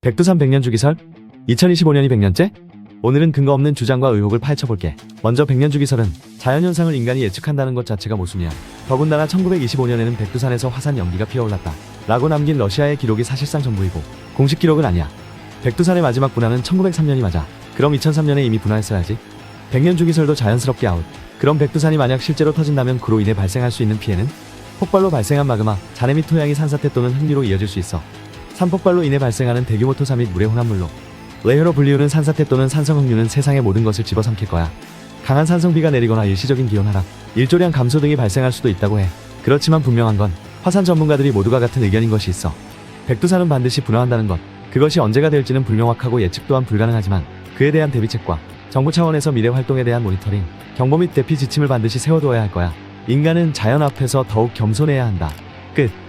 백두산 백년 주기설? 2025년이 100년째? 오늘은 근거 없는 주장과 의혹을 파헤쳐볼게. 먼저 백년 주기설은 자연현상을 인간이 예측한다는 것 자체가 모순이야. 더군다나 1925년에는 백두산에서 화산 연기가 피어올랐다. 라고 남긴 러시아의 기록이 사실상 전부이고 공식 기록은 아니야. 백두산의 마지막 분화는 1903년이 맞아. 그럼 2003년에 이미 분화했어야지. 백년 주기설도 자연스럽게 아웃. 그럼 백두산이 만약 실제로 터진다면 그로 인해 발생할 수 있는 피해는? 폭발로 발생한 마그마, 잔해 및 토양이 산사태 또는 흙리로 이어질 수 있어. 산폭발로 인해 발생하는 대규모 토사 및 물의 혼합물로 레이어로 분리우는 산사태 또는 산성흥류는 세상의 모든 것을 집어삼킬 거야. 강한 산성비가 내리거나 일시적인 기온 하락, 일조량 감소 등이 발생할 수도 있다고 해. 그렇지만 분명한 건 화산 전문가들이 모두가 같은 의견인 것이 있어. 백두산은 반드시 분화한다는 것. 그것이 언제가 될지는 불명확하고 예측 또한 불가능하지만 그에 대한 대비책과 정부 차원에서 미래 활동에 대한 모니터링, 경보 및 대피 지침을 반드시 세워두어야 할 거야. 인간은 자연 앞에서 더욱 겸손해야 한다. 끝.